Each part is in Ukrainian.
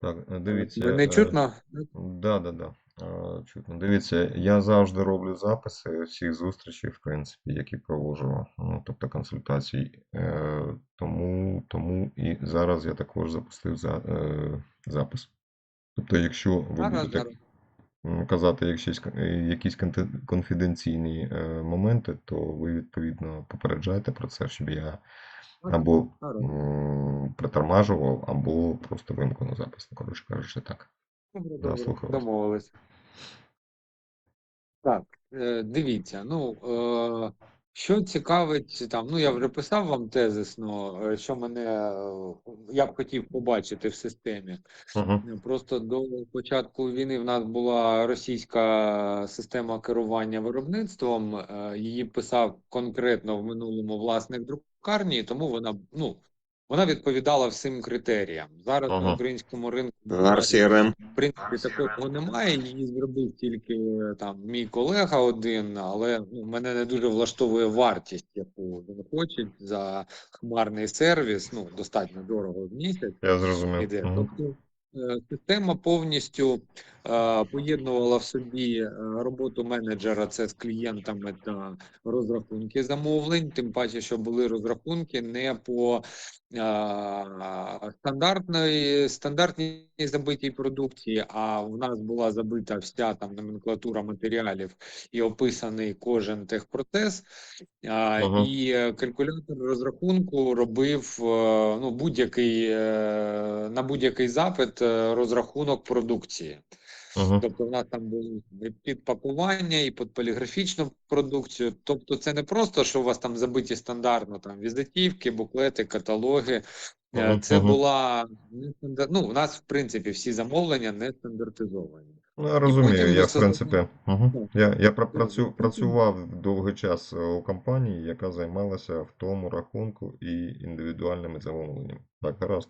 Так, е, Мене дивіться. чутно? Да, да, да. Е, Чутно. Дивіться, я завжди роблю записи всіх зустрічей, в принципі, які проводжу, ну, тобто консультацій. Е, Тому, тому і зараз я також запустив за, е, запис. Тобто, якщо ви Зараз, будете зараз. казати якісь, е, якісь конфіденційні е, моменти, то ви відповідно попереджайте про це, щоб я або притормажував, або просто вимкнув запис. Коротше кажучи, так. Добре, Да, добре, домовились. Так, е, дивіться, ну, е, що цікавить там, ну я вже писав вам тезисно, е, що мене я б хотів побачити в системі. Угу. Просто до початку війни в нас була російська система керування виробництвом. Її писав конкретно в минулому власник друкарні, і тому вона ну вона відповідала всім критеріям. Зараз на українському ринку RCRM. в принципі такого немає. Її зробив тільки там мій колега один, але ну, мене не дуже влаштовує вартість, яку він хоче за хмарний сервіс. Ну достатньо дорого в місяць Я зрозумів. іде. Мгм. Тобто е, система повністю поєднувала в собі е, роботу менеджера це з клієнтами та розрахунки замовлень, тим паче, що були розрахунки не по е, стандартної стандартній забитій продукції, а в нас була забита вся там номенклатура матеріалів і описаний кожен техпроцес. Ага. І е, калькулятор розрахунку робив е, ну, будь-який е, на будь-який запит е, розрахунок продукції. Мгм. Тобто в нас там було і під пакування і під поліграфічну продукцію. Тобто, це не просто, що у вас там забиті стандартно там візитівки, буклети, каталоги. Е, Мгм, Це мгм. була ну, у нас, в принципі, всі замовлення не стандартизовані. Ну, я розумію, я в принципі. Угу. Я, я Е, працював довгий час е, у компанії, яка займалася в тому рахунку і індивідуальними замовленнями. Так, гаразд.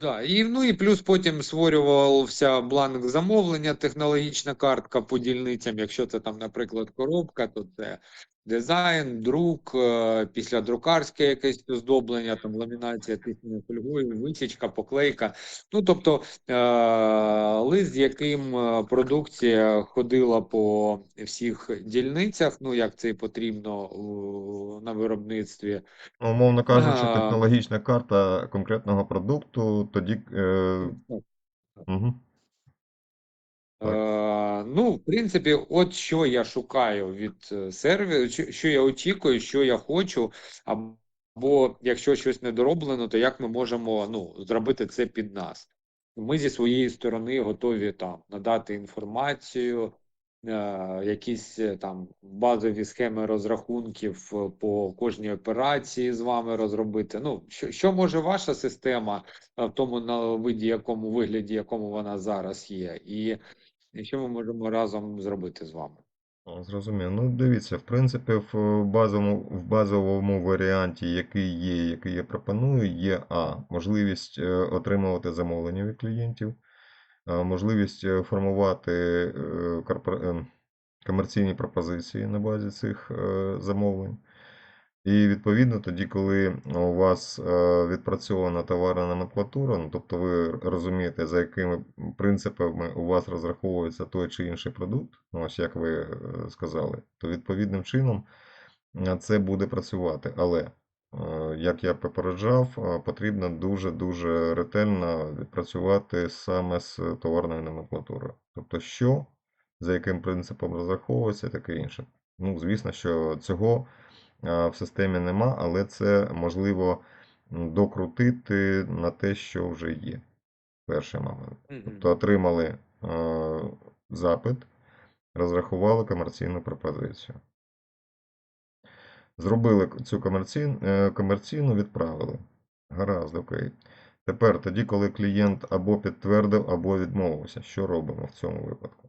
Да, і ну і плюс потім створювався бланк замовлення, технологічна картка по дільницям. Якщо це там, наприклад, коробка, то це дизайн, друк, е, після друкарське якесь оздоблення, там ламінація тиснення фольгою, висічка, поклейка. Ну тобто е, лист, з яким е, продукція ходила по всіх дільницях, ну як це і потрібно на виробництві. Ну, Умовно кажучи, технологічна карта конкретного продукту, тоді. Е, угу. Так. Е, ну, в принципі, от що я шукаю від е, сервісу, що- я очікую, що я хочу, або якщо щось недороблено, то як ми можемо ну, зробити це під нас. Ми зі своєї сторони готові там надати інформацію, е, якісь е, там базові схеми розрахунків е, по кожній операції з вами розробити. Ну, що, що може ваша система в тому на виді, якому вигляді, якому вона зараз є, і і що ми можемо разом зробити з вами? О, Зрозумів. Ну, дивіться, в принципі, в базовому, в базовому варіанті, який є, який я пропоную, є А. Можливість е, отримувати замовлення від клієнтів, можливість е, формувати е, корпора- е, комерційні пропозиції на базі цих е, замовлень. І відповідно тоді, коли у вас е, відпрацьована товарна номенклатура, ну, тобто ви розумієте, за якими принципами у вас розраховується той чи інший продукт, ну, ось як ви е, сказали, то відповідним чином е, це буде працювати. Але, е, як я попереджав, е, потрібно дуже-дуже ретельно відпрацювати саме з товарною номенклатурою. Тобто, що, за яким принципом розраховується, таке інше. Ну, звісно, що цього в системі нема, але це можливо докрутити на те, що вже є. Перший момент. Тобто отримали е, запит, розрахували комерційну пропозицію. Зробили цю комерційну, комерційну відправили. Гаразд, окей. Тепер тоді, коли клієнт або підтвердив, або відмовився, що робимо в цьому випадку?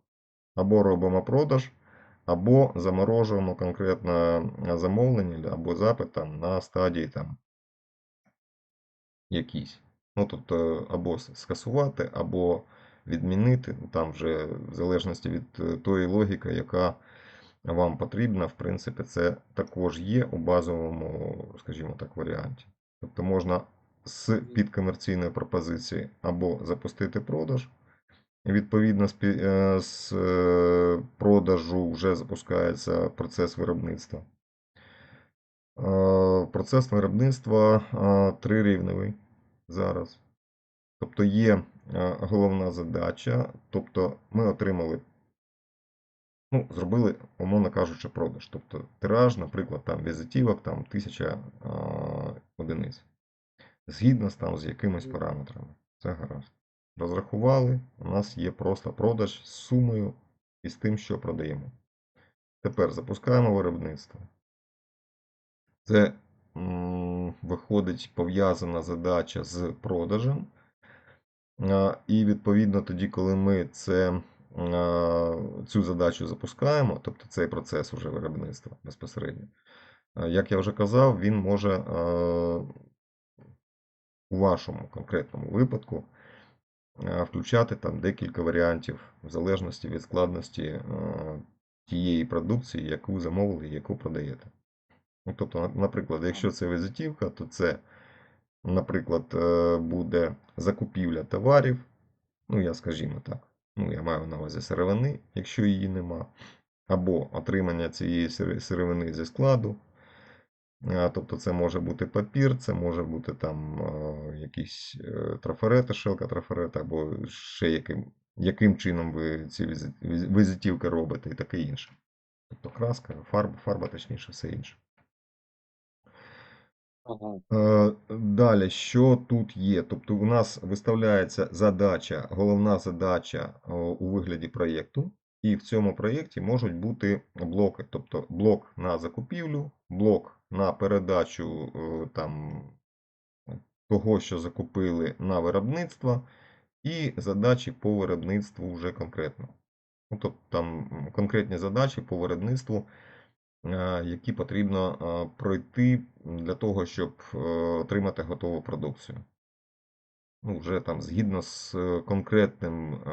Або робимо продаж, або заморожуємо конкретно замовлення або запит там, на стадії там, якісь. Ну, тобто, або скасувати, або відмінити, ну, там вже в залежності від е, тої логіки, яка вам потрібна, в принципі, це також є у базовому, скажімо так, варіанті. Тобто можна з підкомерційної пропозиції або запустити продаж. Відповідно, е, з е, продажу вже запускається процес виробництва. Е, Процес виробництва трирівневий зараз. Тобто є головна задача, тобто ми отримали, ну, зробили, умовно кажучи, продаж. Тобто тираж, наприклад, там візитівок там 1000 е, одиниць. Згідно з якимись параметрами. Це гаразд. Розрахували, у нас є просто продаж з сумою і з тим, що продаємо. Тепер запускаємо виробництво. Це виходить пов'язана задача з продажем. І відповідно тоді, коли ми це, цю задачу запускаємо, тобто цей процес уже виробництва безпосередньо, як я вже казав, він може у вашому конкретному випадку включати там декілька варіантів в залежності від складності тієї продукції, яку замовили, і яку продаєте. Ну, тобто, наприклад, якщо це візитівка, то це, наприклад, е, буде закупівля товарів. Ну, я скажімо так. Ну, я маю на увазі сировини, якщо її нема. Або отримання цієї сировини зі складу. Тобто це може бути папір, це може бути там якісь е, трафарети, шелка трафарета, або ще яким, яким чином ви ці візитівки робите і таке інше. Тобто краска, фарба, фарба точніше, все інше. Ага. Е, Далі, що тут є? Тобто у нас виставляється задача, головна задача у вигляді проєкту, і в цьому проєкті можуть бути блоки. Тобто блок на закупівлю, блок на передачу е, там, того, що закупили на виробництво, і задачі по виробництву вже конкретно. Ну, тобто там конкретні задачі по виробництву е, які потрібно е, пройти для того, щоб е, отримати готову продукцію. Ну, вже там згідно з е, конкретним е,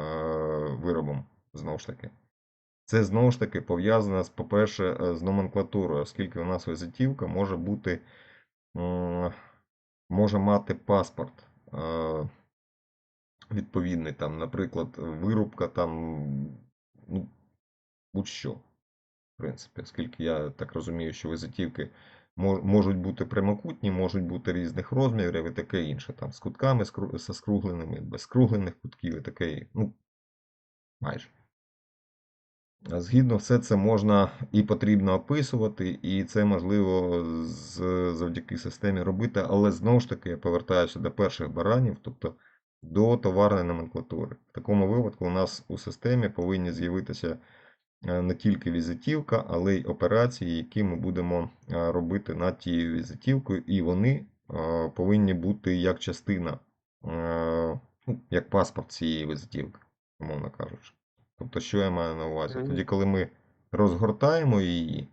виробом, знову ж таки. Це знову ж таки пов'язано по-перше, е, з номенклатурою, оскільки у нас візитівка може бути, може мати паспорт е, відповідний, там, наприклад, вирубка там, ну, будь-що в принципі, оскільки я так розумію, що візитівки можуть бути прямокутні, можуть бути різних розмірів і таке інше. Там з кутками зі скругленими, без скруглених кутків і таке. Ну, майже. Згідно все це можна і потрібно описувати, і це можливо з, завдяки системі робити, але знову ж таки повертаюся до перших баранів, тобто до товарної номенклатури. В такому випадку у нас у системі повинні з'явитися е, не тільки візитівка, але й операції, які ми будемо е, робити над тією візитівкою, і вони е, повинні бути як частина, ну, як паспорт цієї візитівки, умовно кажучи. Тобто, що я маю на увазі? Тоді, коли ми розгортаємо її,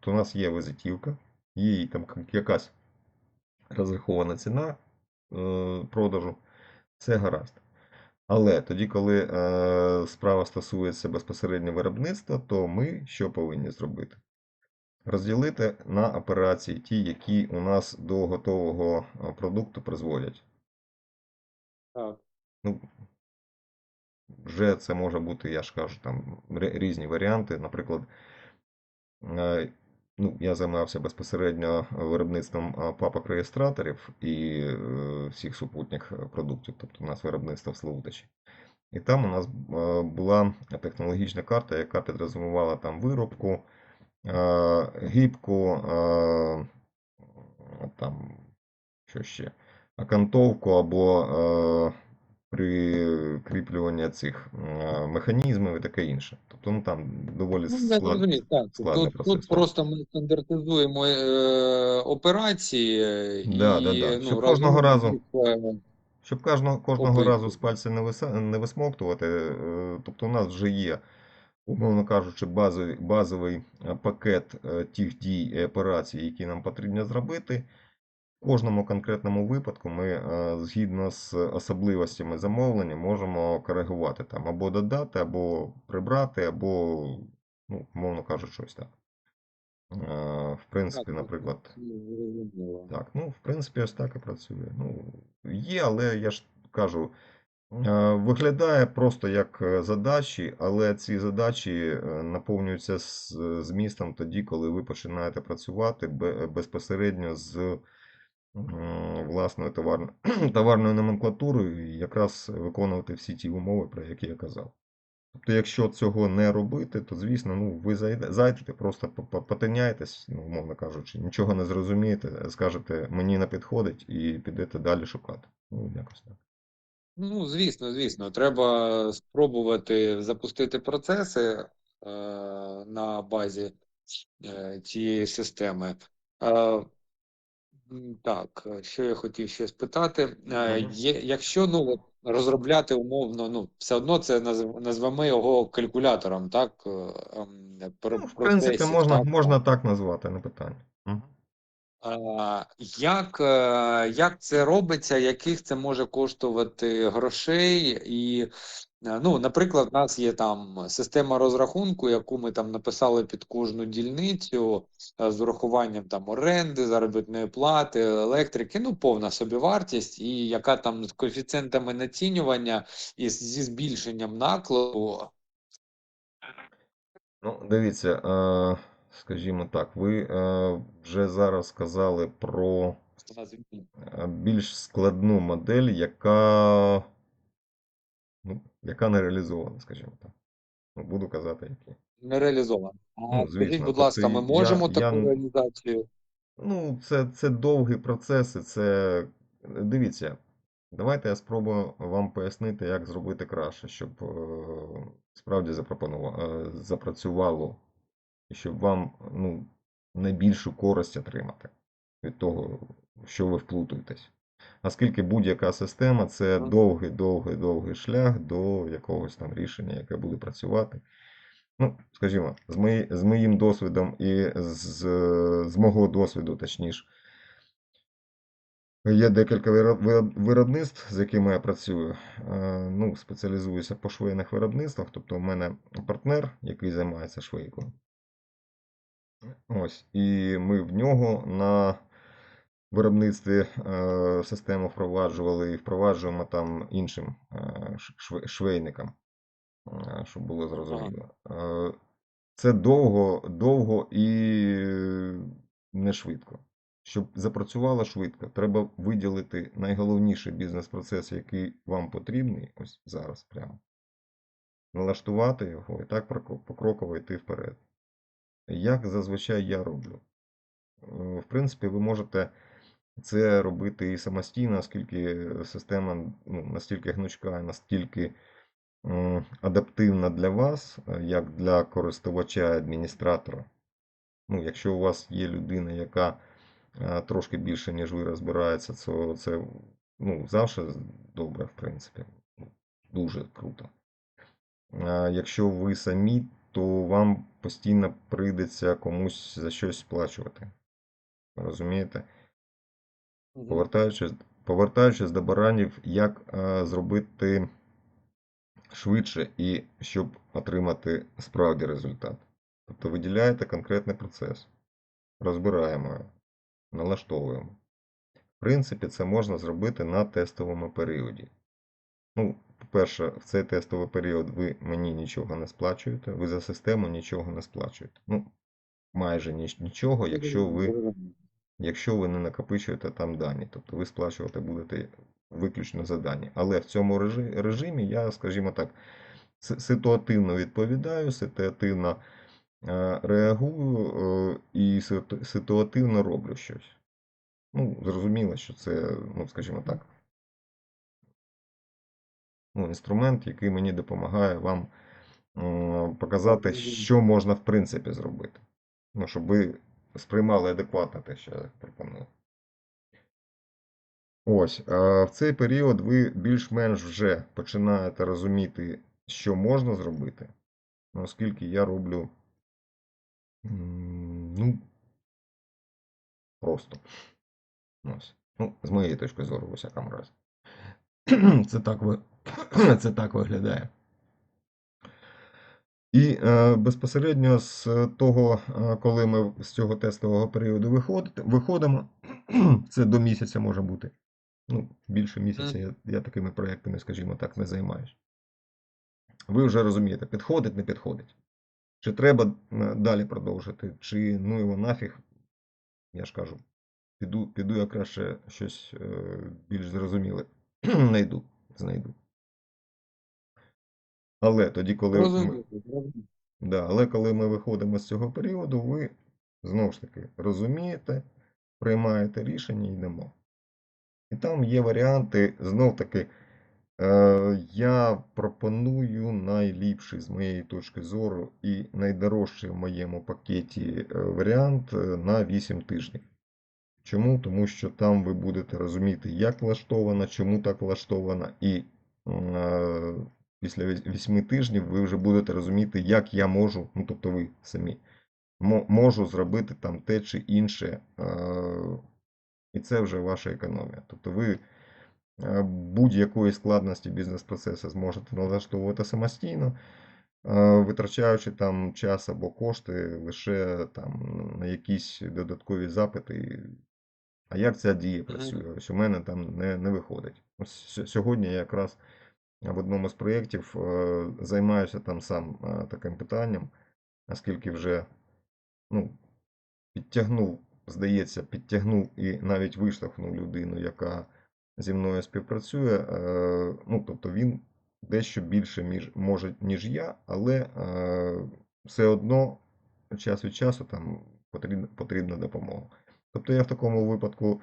то у нас є візитівка, є їй там якась розрахована ціна е, продажу, це гаразд. Але тоді, коли е, справа стосується безпосередньо виробництва, то ми що повинні зробити? Розділити на операції ті, які у нас до готового е, продукту призводять. Так. Ну, вже це може бути, я ж кажу, там різні варіанти. Наприклад, е, ну, я займався безпосередньо виробництвом е, папок реєстраторів і е, всіх супутніх продуктів, тобто у нас виробництво в Славутичі. І там у нас була технологічна карта, яка підрозумівала там виробку, гібку, там, що ще, окантовку або прикріплювання цих механізмів і таке інше. Тобто ну, там доволі Ну, склад, зрозумів, так. складний Тут, процес. тут просто ми стандартизуємо е, операції Да, і да, да. ну, Щоб кожного разу- е, Щоб кожного, кожного разу з пальця не, виса, не висмоктувати, е, тобто у нас вже є, умовно кажучи, базовий, базовий е, пакет тих дій і операцій, які нам потрібно зробити. Кожному конкретному випадку ми, е, згідно з особливостями замовлення, можемо коригувати там або додати, або прибрати, або, ну, умовно кажучи, щось так. В принципі, наприклад, ну, так, ну, в принципі, ось так і працює. Ну, є, але я ж кажу, е, виглядає просто як е, задачі, але ці задачі е, наповнюються змістом тоді, коли ви починаєте працювати безпосередньо з власною товарною, товарною номенклатурою і якраз виконувати всі ті умови, про які я казав. Тобто, якщо цього не робити, то звісно, ну ви зайде- зайдете, просто по- по- потиняєтесь, ну, умовно кажучи, нічого не зрозумієте, скажете, мені не підходить, і підете далі шукати. Ну, якось так. Ну, звісно, звісно, треба спробувати запустити процеси е, на базі е, цієї системи. Е, так, е, що я хотів ще спитати. Е, є, якщо ну, розробляти умовно, ну, все одно це назв, назвемо його калькулятором, так? е, ем, про- Ну, в принципі, процесів, можна, так? можна так назвати, не питання. А, Як, як це робиться, яких це може коштувати грошей? І, ну, наприклад, у нас є там система розрахунку, яку ми там написали під кожну дільницю е, з урахуванням там оренди, заробітної плати, електрики, ну, повна собівартість, і яка там з коефіцієнтами націнювання і зі збільшенням накладу. Ну, дивіться, е, скажімо так, ви е, вже зараз сказали про е, більш складну модель, яка, яка не реалізована, скажімо так. Ну, буду казати, які. Не реалізовано. А Ну, скажіть, будь ласка, ми можемо я таку н- реалізацію? Ну, це, це довгі процеси, це. Дивіться, давайте я спробую вам пояснити, як зробити краще, щоб е, справді е, запрацювало, і щоб вам ну, найбільшу користь отримати від того, що ви вплутуєтесь. Оскільки будь-яка система це довгий, довгий, довгий шлях до якогось там рішення, яке буде працювати. Ну, скажімо, з, мої, з моїм досвідом і з, з мого досвіду, точніше, є декілька вироб- вироб- виробництв, з якими я працюю. Е, Ну, спеціалізуюся по швейних виробництвах. Тобто, у мене партнер, який займається швейкою. Ось, і ми в нього на виробництві е, систему впроваджували і впроваджуємо там іншим е, швейникам, е, щоб було зрозуміло. Це довго, довго і не швидко. Щоб запрацювало швидко, треба виділити найголовніший бізнес-процес, який вам потрібний, ось зараз прямо. Налаштувати його і так покроково йти вперед. Як зазвичай я роблю? В принципі, ви можете це робити і самостійно, оскільки система ну, настільки гнучка і настільки адаптивна для вас, е, як для користувача адміністратора. Ну, якщо у вас є людина, яка е, трошки більше, ніж ви розбирається, то це ну, завжди добре, в принципі. Дуже круто. А якщо ви самі, то вам постійно прийдеться комусь за щось сплачувати. Розумієте? Повертаючись, повертаючись до баранів, як е, зробити швидше і щоб отримати справді результат. Тобто виділяєте конкретний процес, розбираємо його, налаштовуємо. В принципі, це можна зробити на тестовому періоді. Ну, по-перше, в цей тестовий період ви мені нічого не сплачуєте, ви за систему нічого не сплачуєте. Ну, майже ніч- нічого, якщо ви якщо ви не накопичуєте там дані. Тобто ви сплачувати будете виключно за дані. Але в цьому режимі я, скажімо так, ситуативно відповідаю, ситуативно е, реагую е, і ситуативно роблю щось. Ну, зрозуміло, що це, ну, скажімо так, ну, інструмент, який мені допомагає вам показати, що можна в принципі зробити. Ну, щоб ви сприймали адекватно те, що я пропоную. Ось, в цей період ви більш-менш вже починаєте розуміти, що можна зробити, оскільки я роблю ну, просто. Ось. Ну, з моєї точки зору, в усякому разі. Це так, ви... Це так виглядає. І е, безпосередньо з того, е, коли ми з цього тестового періоду виходимо, це до місяця може бути. Ну, більше місяця я, я такими проєктами, скажімо так, не займаюся. Ви вже розумієте, підходить, не підходить. Чи треба е, далі продовжити, чи ну його нафіг, я ж кажу, піду, піду я краще щось більш зрозуміле знайду, знайду. Але тоді, коли ми, да, але коли ми виходимо з цього періоду, ви знову ж таки розумієте, приймаєте рішення і йдемо. І там є варіанти, знов таки, е, я пропоную найліпший з моєї точки зору і найдорожчий в моєму пакеті е, варіант е, на 8 тижнів. Чому? Тому що там ви будете розуміти, як влаштована, чому так влаштована, і е, після 8 тижнів ви вже будете розуміти, як я можу, ну тобто ви самі, можу зробити там те чи інше, е, і це вже ваша економія. Тобто ви е, будь-якої складності бізнес-процесу зможете налаштовувати самостійно, е, витрачаючи там час або кошти лише там на якісь додаткові запити. А як ця дія працює? Ось у мене там не, не виходить. Ось сьогодні я якраз в одному з проєктів е, займаюся там сам е, таким питанням, оскільки вже ну, підтягнув, здається, підтягнув і навіть виштовхнув людину, яка зі мною співпрацює. Е, ну, тобто він дещо більше між, може, ніж я, але е, все одно час від часу там потрібна, потрібна допомога. Тобто я в такому випадку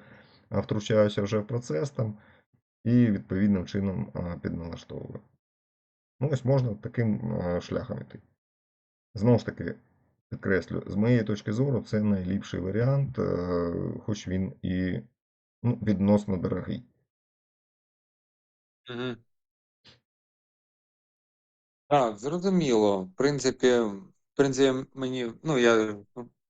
втручаюся вже в процес там і відповідним чином а, підналаштовую. Ну, ось можна таким шляхом іти. Знову ж таки, підкреслю, з моєї точки зору, це найліпший варіант, е, хоч він і ну, відносно дорогий. Так, зрозуміло. В принципі, в принципі, мені, ну, я,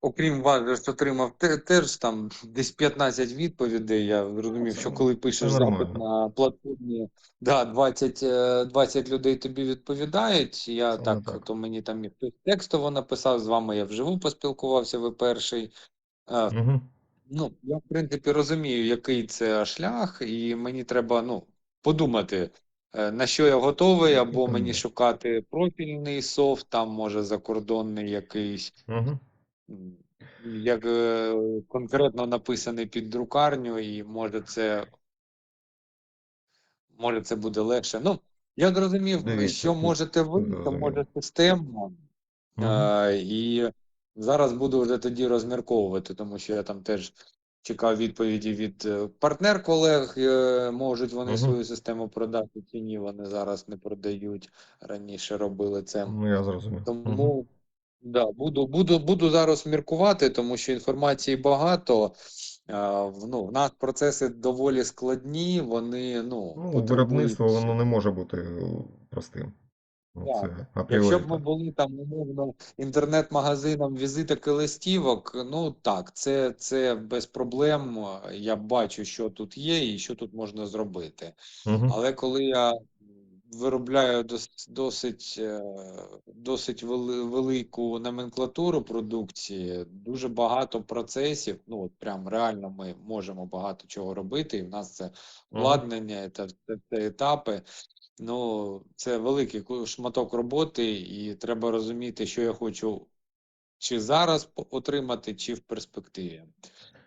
окрім вас, ж отримав теж там десь 15 відповідей. Я зрозумів, що коли пишеш запит на платформі, да, 20, е, 20 людей тобі відповідають. Я так, так. то мені там і текстово написав, з вами я вживу поспілкувався, ви перший. Е, Угу. Ну, я, в принципі, розумію, який це шлях, і мені треба, ну, подумати, е, на що я готовий, або мені шукати профільний софт, там, може, закордонний якийсь, Угу. Як е, конкретно написаний під друкарню, і може це, може це буде легше. Ну, я зрозумів, Дивіться, що можете ви, зрозуміло. може система. Угу. Е, і зараз буду вже тоді розмірковувати, тому що я там теж чекав відповіді від е, партнер колег. е, Можуть вони Мгм. свою систему продати чи ні, вони зараз не продають. Раніше робили це. Ну, я зрозумів. Угу. Да, буду, буду, буду зараз міркувати, тому що інформації багато. А, ну, в нас процеси доволі складні, вони ну, Ну, потребують. виробництво воно не може бути е, простим. Ну, Так. Це Якщо б ми були там умовно інтернет-магазином візиток і листівок, ну так, це, це без проблем. Я бачу, що тут є і що тут можна зробити. Угу. Але коли я виробляю дос- досить, е, досить велику номенклатуру продукції, дуже багато процесів, ну от прям реально ми можемо багато чого робити, і в нас це обладнання, це, це, це етапи. Ну, це великий шматок роботи, і треба розуміти, що я хочу чи зараз отримати, чи в перспективі.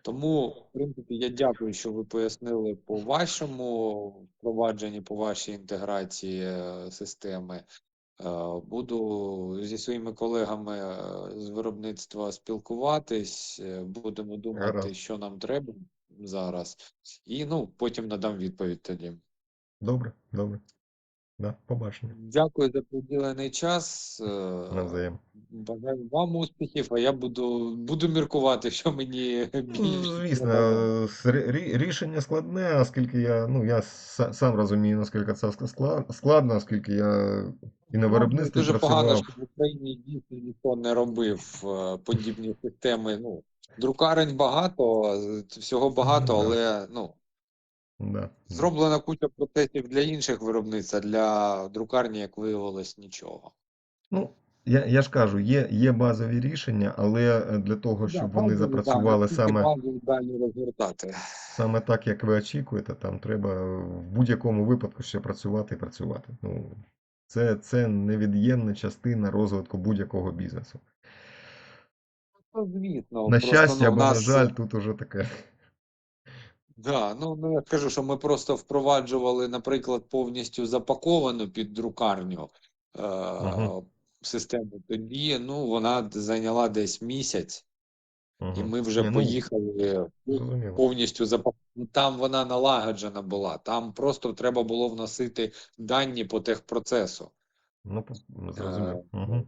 Тому, в принципі, я дякую, що ви пояснили по вашому впровадженні, по вашій інтеграції е, системи. Е, Буду зі своїми колегами е, з виробництва спілкуватись, будемо думати, Гаразд. що нам треба зараз, і ну, потім надам відповідь тоді. Добре, добре. Да, побачення. Дякую за приділений час. е, Навзаєм. Бажаю вам успіхів, а я буду, буду міркувати, що мені Ну, більше Звісно, рішення складне, оскільки я, ну, я са- сам розумію, наскільки це ск- складно, оскільки я і на Ну, виробництві Дуже погано, що в Україні дійсно ніхто не робив е, подібні системи. Ну, друкарень багато, всього багато, але ну, Да, да. зроблена куча процесів для інших виробництв, а для друкарні, як виявилось, нічого. Ну, я, я ж кажу, є, є базові рішення, але е, для того, щоб вони базові, запрацювали наскільки саме, базові розгортати. саме так, як ви очікуєте, там треба в будь-якому випадку ще працювати і працювати. Ну, це, це невід'ємна частина розвитку будь-якого бізнесу. Ну, звісно, На щастя ну, або у на жаль, тут уже таке. Да, ну, ну я кажу, що ми просто впроваджували, наприклад, повністю запаковану під друкарню е, Мгм. систему. Тоді ну, вона зайняла десь місяць, і Мгм. ми вже Ні, ну, поїхали ну, зрозуміло. повністю запакована. Там вона налагоджена була. Там просто треба було вносити дані по техпроцесу. Ну, по- Е, зрозумів. Угу.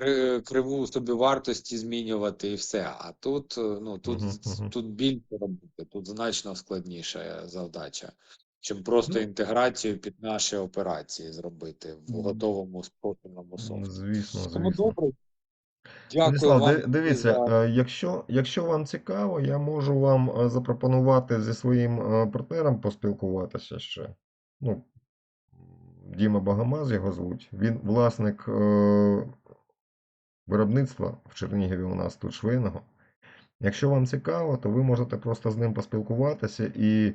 Кри- криву собівартості змінювати і все. А тут, е, ну, тут, з- мгм. тут більше робити, тут значно складніша задача, чим просто Ну. інтеграцію під наші операції зробити в М. готовому профільному софті. Звісно, Тому звісно. добре. Дякую вам дивіться, за е, якщо, якщо вам цікаво, я можу вам е, запропонувати зі своїм е, партнером поспілкуватися ще. Ну, Діма Багамаз його звуть. Він власник е, виробництва в Чернігові у нас тут швейного. Якщо вам цікаво, то ви можете просто з ним поспілкуватися і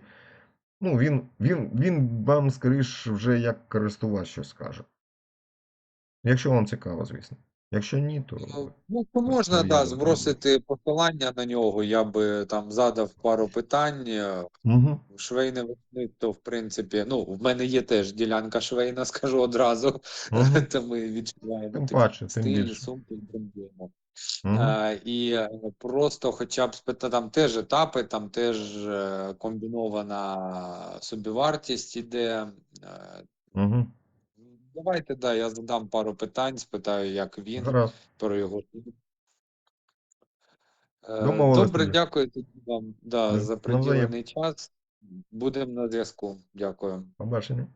ну, він, він, він вам, скоріш, вже як користувач щось скаже. Якщо вам цікаво, звісно. Якщо ні, то. Ну, Ну, то можна, да, збросити посилання на нього. Я би там задав пару питань. е, Угу. Швейне виробництво, в принципі, ну, в мене є теж ділянка швейна, скажу одразу. Мгм. То ми відчуваємо Тим паче, тим сумки брендуємо. Угу. Е, і е, просто хоча б там теж етапи, там теж е, комбінована собівартість іде. Е, Угу. Давайте, да, я задам пару питань, спитаю, як він Гаразд. про його. Е, Домовились Добре, тоді. дякую тоді вам да, Да, за приділений час. Будемо на зв'язку. Дякую. Побачення.